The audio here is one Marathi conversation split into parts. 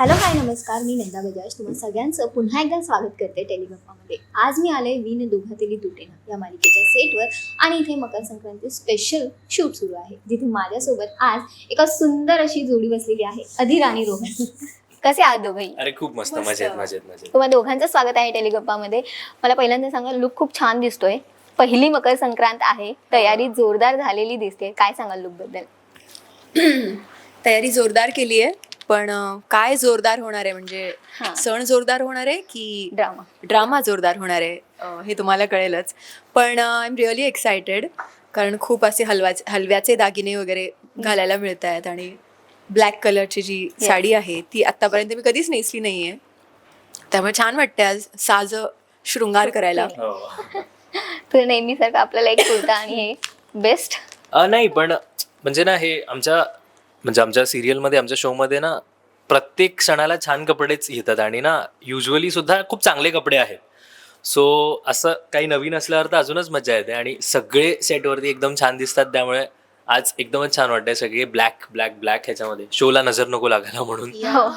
हॅलो हाय नमस्कार. मी नंदा बजाज. तुम्हा सगळ्यांचं पुन्हा एकदा स्वागत करते टेलिगप्पामध्ये आज मी आले विन दोघातेली तुटेना या मालिकेच्या सेटवर. आणि इथे मकर संक्रांती स्पेशल शूट सुरू आहे. जिथे माझ्यासोबत आज एका सुंदर अशी जोडी बसलेली आहे अधीर आणि रोहन. कसे आहात दोघंही? अरे खूप मस्त. मस्त. मजेत मजेत मजेत. तुम्हा दोघांचं स्वागत आहे टेलिगप्पामध्ये मला पहिल्यांदा सांगा लुक खूप छान दिसतोय. पहिली मकर संक्रांत आहे. तयारी जोरदार झालेली दिसते. काय सांगाल लुकबद्दल? तयारी जोरदार केली आहे पण काय जोरदार होणार आहे म्हणजे. सण जोरदार होणार आहे की ड्रामा. ड्रामा जोरदार होणार आहे हे तुम्हाला कळेलच. पण आय एम रिअली एक्सायटेड कारण खूप असे हलवा हलव्याचे दागिने वगैरे घालायला मिळत आहेत आणि ब्लॅक कलरची जी. साडी आहे ती आत्तापर्यंत मी कधीच नेसली नाही आहे त्यामुळे छान वाटते आज साज शृंगार करायला. हो. तर नेहमीसारखं आपल्याला एक कुर्ता आणि हे बेस्ट अ, नाही पण म्हणजे ना हे आमच्या म्हणजे आमच्या सिरियलमध्ये आमच्या शोमध्ये ना प्रत्येक क्षणाला छान कपडेच येतात आणि ना युजली सुद्धा खूप चांगले कपडे आहेत. सो असं काही नवीन असल्यावर तर अजूनच मजा येते आणि सगळे सेटवरती एकदम छान दिसतात. त्यामुळे आज एकदमच छान वाटतंय सगळे ब्लॅक ब्लॅक ब्लॅक ह्याच्यामध्ये. शोला नजर नको लागायला म्हणून. हो.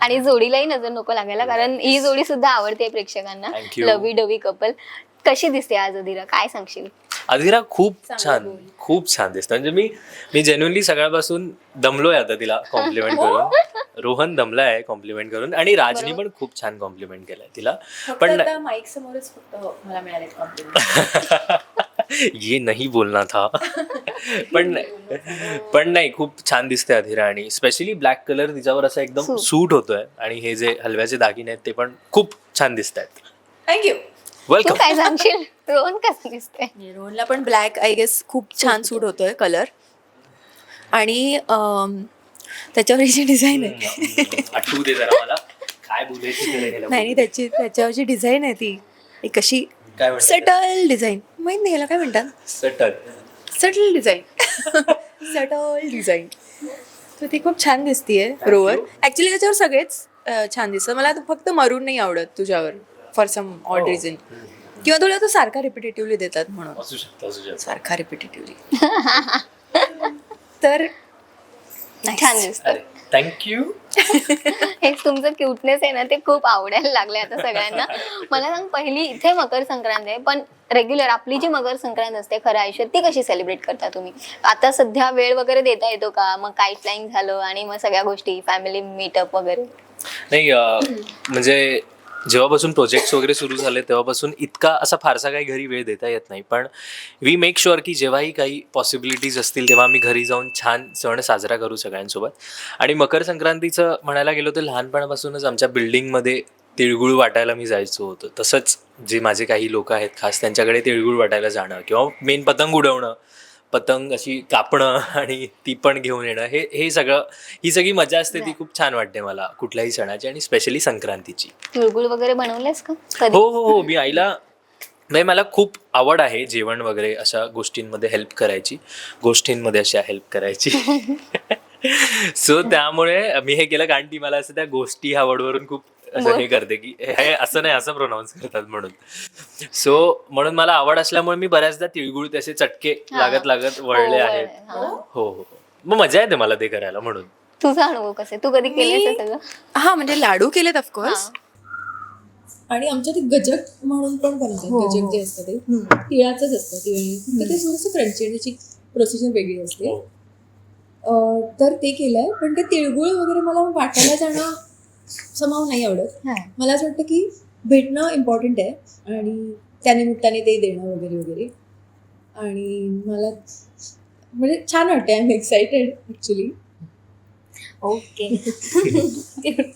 आणि जोडीलाही नजर नको लागायला कारण ही जोडी सुद्धा आवडते प्रेक्षकांना. Thank you. Lovey dovey couple कशी दिसते आज अधीरा काय सांगशील? अधिरा खूप छान. खूप छान दिसतं म्हणजे मी मी जेन्युनली सगळ्यापासून दमलोय आता तिला कॉम्प्लिमेंट करून रोहन दमलाय कॉम्प्लिमेंट करून आणि राजनी. पण खूप छान कॉम्प्लिमेंट केलाय तिला पण माईक समोरच फक्त मला मिळाले. ये नाही बोलना था पण नाही- पण नाही खूप छान दिसते अधिरा आणि स्पेशली ब्लॅक कलर तिच्यावर असा एकदम सूट. सूट होतोय आणि हे जे हलव्याचे दागिने आहेत ते पण खूप छान दिसत आहेत थँक्यू तू वेलकम काय सांगशील? रोहन कसं दिसते रोहनला पण ब्लॅक आय गेस खूप छान सूट होतोय कलर आणि अम, त्याच्यावर ही जी डिझाईन आहे. आठवू दे जरा मला. काय बोलायचं ते राहिलं. नाही नाही, त्याची त्याच्यावर जी डिझाईन आहे ती. काय म्हणतात? सटल डिझाईन माहीत नाही याला काय म्हणतात? Subtle subtle design subtle design तर ती खूप छान दिसतीये रोवर ऍक्च्युली त्याच्यावर सगळेच अं, छान दिसतात. मला फक्त मरून नाही आवडत तुझ्यावर. फॉर सम ऑड हो. रिझन. किंवा तुला तो सारखा रिपिटेटिव्हली देतात म्हणून. असू शकतं असू शकतं. सारखा रिपिटेटिव्हली तर छान दिसतं. अरे थँक्यू हे तुमचं क्यूटनेस आहे ना ते खूप आवडायला लागले आता सगळ्यांना. मला सांग पहिली इथे मकर संक्रांत आहे पण रेग्युलर आपली जी मकर संक्रांत असते खरं आयुष्यात ती कशी सेलिब्रेट करता तुम्ही? आता सध्या वेळ वगैरे देता येतो का? मग काईट फ्लाईंग झालं आणि मग सगळ्या गोष्टी फॅमिली मीटअप वगैरे? नाही अं, म्हणजे जेव्हापासून प्रोजेक्ट्स वगैरे सुरू झाले तेव्हापासून इतका असा फारसा काही घरी वेळ देता येत नाही. पण वी मेक शुअर की जेव्हाही काही पॉसिबिलिटीज असतील तेव्हा आम्ही घरी जाऊन छान सण साजरा करू सगळ्यांसोबत. आणि मकर संक्रांतीचं म्हणायला गेलो तर लहानपणापासूनच आमच्या बिल्डिंगमध्ये तिळगुळ वाटायला मी जायचो होतो. तसंच जे माझे काही लोक आहेत खास त्यांच्याकडे तिळगुळ वाटायला जाणं किंवा मेन पतंग उडवणं पतंग अशी कापणं आणि ती पण घेऊन येणं हे हे सगळं ही सगळी मजा असते ती खूप छान वाटते मला कुठल्याही सणाची आणि स्पेशली संक्रांतीची. तिळगुळ वगैरे बनवलेस का कधी? हो हो हो मी आईला नाही मला खूप आवड आहे जेवण वगैरे अशा गोष्टींमध्ये हेल्प करायची गोष्टींमध्ये अशा हेल्प करायची. सो त्यामुळे मी हे केलं कारण ती मला असं त्या गोष्टी ह्या वडवरून खूप असं हे करते की हे असं नाही असं प्रोनाऊन्स करतात म्हणून. सो म्हणून मला आवड असल्यामुळे मी बऱ्याचदा तिळगुळ तसे चटके. लागत लागत वळले हो, आहेत. हा. हो मग मजा येते मला ते करायला म्हणून. तुझा अनुभव कसे तू कधी केलेस हे हा म्हणजे लाडू केलेत ऑफकोर्स. आणि आमच्या ते गजक म्हणून पण बनवतात हो, गजक हो. जे असतं ते. तिळाचंच असतं तिळ. ते थोडंसं क्रंची आणि त्याची प्रोसिजर वेगळी असते. अं, तर ते केलंय पण ते तिळगुळ वगैरे मला वाटायला जाणं समाव नाही आवडत. हा. मला असं वाटतं की भेटणं इम्पॉर्टंट आहे आणि त्यानिमित्ताने ते देणं वगैरे वगैरे. आणि मला म्हणजे छान वाटतं I am excited actually okay.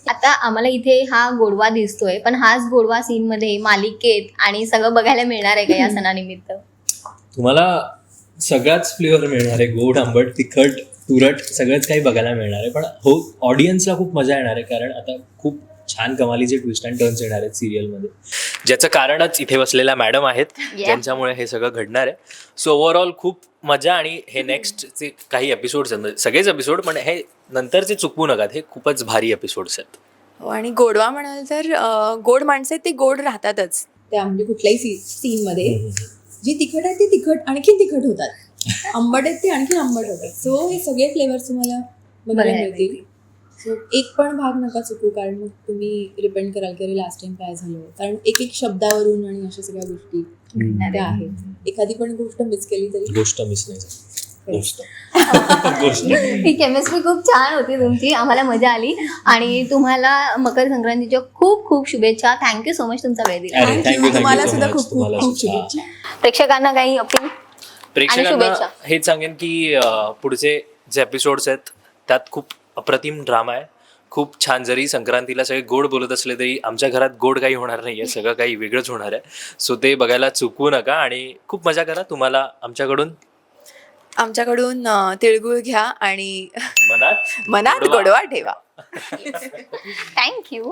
आता आम्हाला इथे हा गोडवा दिसतोय पण हाच गोडवा सीन मध्ये मालिकेत आणि सगळं बघायला मिळणार आहे का या सणानिमित्त? तुम्हाला सगळाच फ्लेवर मिळणार आहे. गोड आंबट तिखट तुरट सगळंच काही बघायला मिळणार आहे. पण हो ऑडियन्सला खूप मजा येणार आहे कारण आता खूप छान कमालीचे ट्विस्ट अँड टर्न्स येणार आहेत सिरियलमध्ये ज्याचं कारणच इथे बसलेल्या मॅडम आहेत ज्यांच्यामुळे हे सगळं घडणार आहे. सो ओव्हरऑल खूप मजा आणि हे नेक्स्टचे काही एपिसोड्स आहेत. सगळेच एपिसोड पण हे नंतरचे चुकवू नका हे खूपच भारी एपिसोड्स आहेत. हो आणि गोडवा म्हणाल तर अं, गोड माणसं आहेत ते गोड राहतातच. त्या म्हणजे कुठल्याही सी सीनमध्ये जी तिखट आहे ती तिखट आणखीन तिखट होतात. आंबट आहेत ते आणखीन आंबट होतात. सो हे सगळे फ्लेवर्स तुम्हाला बघायला मिळतील. सो एक पण भाग नका चुकू कारण मग तुम्ही रिपेंड कराल की अरे लास्ट टाइम काय झालं? कारण एक एक शब्दावरून आणि अशा सगळ्या गोष्टी त्या आहेत. एखादी पण गोष्ट मिस केली तरी गोष्ट मिस नाही झाली. गोष्ट. गोष्ट. ही केमिस्ट्री खूप छान होती तुमची. आम्हाला मजा आली. आणि तुम्हाला मकर संक्रांतीच्या खूप खूप शुभेच्छा. थँक्यू सो मच तुमचा वेळ दिला. तुम्हाला सुद्धा. खूप खूप. शुभेच्छा. प्रेक्षकांना काही अपील प्रेक्षकांना. हेच सांगेन की पुढचे जे एपिसोड्स आहेत त्यात खूप अप्रतिम ड्रामा आहे. खूप छान जरी संक्रांतीला सगळे गोड बोलत असले तरी आमच्या घरात गोड काही होणार नाही आहे सगळं काही वेगळंच होणार आहे. सो ते बघायला चुकवू नका आणि खूप मजा करा. तुम्हाला आमच्याकडून आमच्याकडून तिळगुळ घ्या आणि मनात मनात. गोडवा. ठेवा. थँक्यू